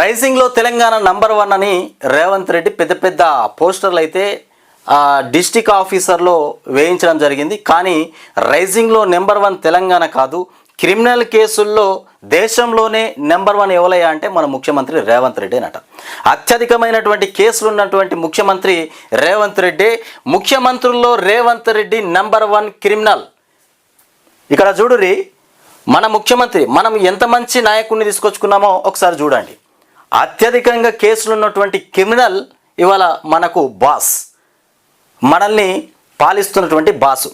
రైజింగ్లో Telangana number one అని రేవంత్ రెడ్డి పెద్ద పెద్ద పోస్టర్లు అయితే డిస్టిక్ ఆఫీసర్లో వేయించడం జరిగింది. కానీ రైజింగ్లో నెంబర్ వన్ తెలంగాణ కాదు. క్రిమినల్ కేసుల్లో దేశంలోనే నెంబర్ వన్ ఎవలయ్యా అంటే మన ముఖ్యమంత్రి రేవంత్ రెడ్డి అనట. అత్యధికమైనటువంటి కేసులు ఉన్నటువంటి ముఖ్యమంత్రి Revanth Reddy ముఖ్యమంత్రుల్లో Revanth Reddy number one criminal. ఇక్కడ చూడురి మన ముఖ్యమంత్రి మనం ఎంత మంచి నాయకుడిని తీసుకొచ్చుకున్నామో ఒకసారి చూడండి. అత్యధికంగా కేసులు ఉన్నటువంటి క్రిమినల్ ఇవాళ మనకు బాస్. మనల్ని పాలిస్తున్నటువంటి బాసు.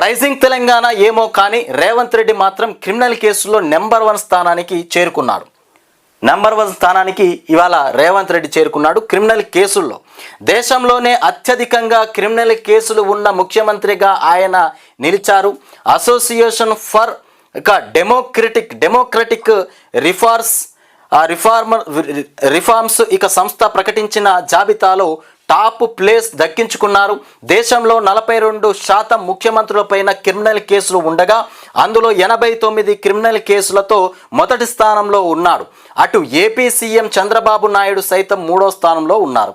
రైజింగ్ తెలంగాణ ఏమో కానీ రేవంత్ రెడ్డి మాత్రం క్రిమినల్ కేసుల్లో నెంబర్ వన్ స్థానానికి చేరుకున్నాడు. నెంబర్ వన్ స్థానానికి ఇవాళ రేవంత్ రెడ్డి చేరుకున్నాడు క్రిమినల్ కేసుల్లో. దేశంలోనే అత్యధికంగా క్రిమినల్ కేసులు ఉన్న ముఖ్యమంత్రిగా ఆయన నిలిచారు. అసోసియేషన్ ఫర్ ఇక democratic democratic reforms reformer reforms ఇక సంస్థ ప్రకటించిన జాబితాలో టాప్ ప్లేస్ దక్కించుకున్నారు. దేశంలో నలభై రెండు శాతం ముఖ్యమంత్రులపైన క్రిమినల్ కేసులు ఉండగా అందులో ఎనభై తొమ్మిది క్రిమినల్ కేసులతో మొదటి స్థానంలో ఉన్నాడు అటు ఏపీ సీఎం చంద్రబాబు నాయుడు సైతం మూడో స్థానంలో ఉన్నారు.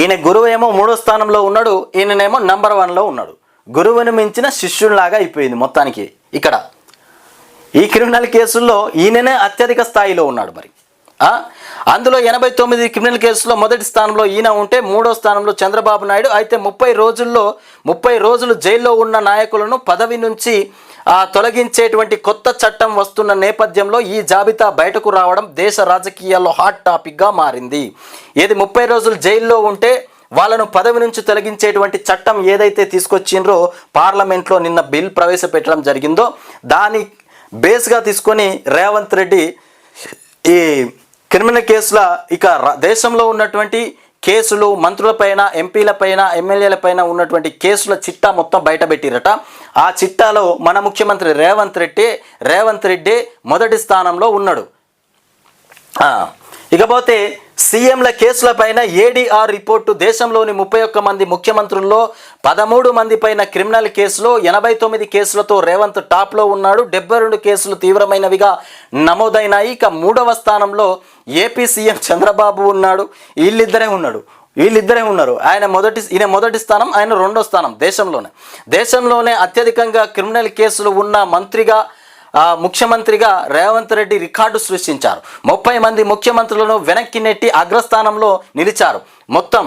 ఈయన గురువు ఏమో మూడో స్థానంలో ఉన్నాడు ఈయననేమో నంబర్ వన్లో ఉన్నాడు. గురువుని మించిన శిష్యునిలాగా అయిపోయింది మొత్తానికి ఇక్కడ. ఈ క్రిమినల్ కేసుల్లో ఈయననే అత్యధిక స్థాయిలో ఉన్నాడు మరి. అందులో ఎనభై తొమ్మిది క్రిమినల్ కేసుల్లో మొదటి స్థానంలో ఈయన ఉంటే మూడో స్థానంలో చంద్రబాబు నాయుడు. అయితే ముప్పై రోజుల్లో ముప్పై రోజులు జైల్లో ఉన్న నాయకులను పదవి నుంచి తొలగించేటువంటి కొత్త చట్టం వస్తున్న నేపథ్యంలో ఈ జాబితా బయటకు రావడం దేశ రాజకీయాల్లో హాట్ టాపిక్గా మారింది. ఏది ముప్పై రోజులు జైల్లో ఉంటే వాళ్ళను పదవి నుంచి తొలగించేటువంటి చట్టం ఏదైతే తీసుకొచ్చిండ్రో పార్లమెంట్లో నిన్న బిల్ ప్రవేశపెట్టడం జరిగిందో దాని బేస్గా తీసుకొని రేవంత్ రెడ్డి ఈ క్రిమినల్ కేసుల ఇక దేశంలో ఉన్నటువంటి కేసులు మంత్రులపైన ఎంపీలపైన ఎమ్మెల్యేలపైన ఉన్నటువంటి కేసుల చిట్టా మొత్తం బయటపెట్టిరట. ఆ చిట్టాలో మన ముఖ్యమంత్రి రేవంత్ రెడ్డి రేవంత్ రెడ్డి మొదటి స్థానంలో ఉన్నాడు. ఇకపోతే సీఎంల కేసులపైన ఏడీఆర్ రిపోర్టు దేశంలోని ముప్పై ఒక్క మంది ముఖ్యమంత్రుల్లో పదమూడు మంది పైన క్రిమినల్ కేసులో ఎనభై తొమ్మిది కేసులతో రేవంత్ టాప్లో ఉన్నాడు. డెబ్బై రెండు కేసులు తీవ్రమైనవిగా నమోదైనాయి. ఇక మూడవ స్థానంలో ఏపీ సీఎం చంద్రబాబు ఉన్నాడు. వీళ్ళిద్దరే ఉన్నాడు. వీళ్ళిద్దరే ఉన్నారు. ఆయన మొదటి ఈయన మొదటి స్థానం ఆయన రెండో స్థానం దేశంలోనే. దేశంలోనే అత్యధికంగా క్రిమినల్ కేసులు ఉన్న మంత్రిగా ముఖ్యమంత్రిగా రేవంత్ రెడ్డి రికార్డు సృష్టించారు. ముప్పై మంది ముఖ్యమంత్రులను వెనక్కి నెట్టి అగ్రస్థానంలో నిలిచారు. మొత్తం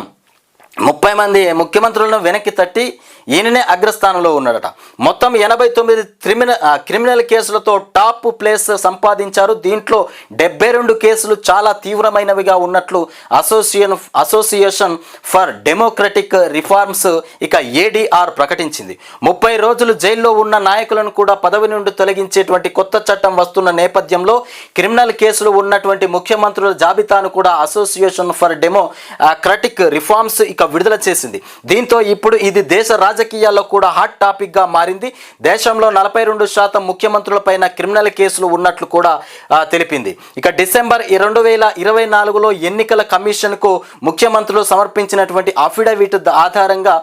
ముప్పై మంది ముఖ్యమంత్రులను వెనక్కి తట్టి ఈయననే అగ్రస్థానంలో ఉన్నాడట. మొత్తం ఎనభై తొమ్మిది క్రిమినల్ క్రిమినల్ కేసులతో టాప్ ప్లేస్ సంపాదించారు. దీంట్లో డెబ్బై రెండు కేసులు చాలా తీవ్రమైనవిగా ఉన్నట్లు association association for democratic reforms ఇక ఏడీఆర్ ప్రకటించింది. ముప్పై రోజులు జైల్లో ఉన్న నాయకులను కూడా పదవి నుండి తొలగించేటువంటి కొత్త చట్టం వస్తున్న నేపథ్యంలో క్రిమినల్ కేసులు ఉన్నటువంటి ముఖ్యమంత్రుల జాబితాను కూడా association for democratic reforms ఇక విడుదల చేసింది. దీంతో ఇప్పుడు ఇది దేశ రాజకీయాల్లో కూడా హాట్ టాపిక్గా మారింది. దేశంలో నలభై రెండు శాతం ముఖ్యమంత్రులపైన క్రిమినల్ కేసులు ఉన్నట్లు కూడా తెలిపింది. ఇక డిసెంబర్ రెండు వేల ఇరవై నాలుగులో ఎన్నికల కమిషన్కు ముఖ్యమంత్రులు సమర్పించినటువంటి అఫిడవిట్ ఆధారంగా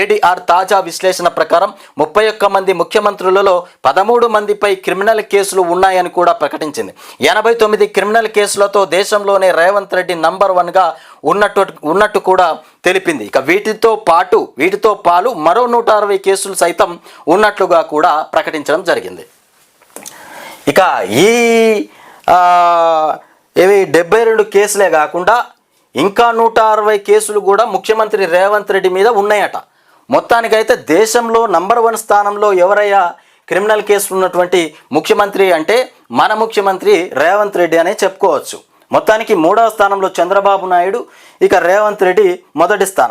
ఏడీఆర్ తాజా విశ్లేషణ ప్రకారం ముప్పై ఒక్క మంది ముఖ్యమంత్రులలో పదమూడు మందిపై క్రిమినల్ కేసులు ఉన్నాయని కూడా ప్రకటించింది. ఎనభై తొమ్మిది క్రిమినల్ కేసులతో దేశంలోనే రేవంత్ రెడ్డి నంబర్ వన్గా ఉన్నట్టు ఉన్నట్టు కూడా తెలిపింది. ఇక వీటితో పాటు వీటితో పాలు మరో నూట అరవై కేసులు సైతం ఉన్నట్లుగా కూడా ప్రకటించడం జరిగింది. ఇక ఈ ఇవి డెబ్బై రెండు కేసులే కాకుండా ఇంకా నూట అరవై కేసులు కూడా ముఖ్యమంత్రి రేవంత్ రెడ్డి మీద ఉన్నాయట. మొత్తానికైతే దేశంలో నంబర్ వన్ స్థానంలో ఎవరయ్యా క్రిమినల్ కేసులు ఉన్నటువంటి ముఖ్యమంత్రి అంటే మన ముఖ్యమంత్రి రేవంత్ రెడ్డి అనే చెప్పుకోవచ్చు. మొత్తానికి మూడవ స్థానంలో చంద్రబాబు నాయుడు ఇక రేవంత్ రెడ్డి మొదటి స్థానం.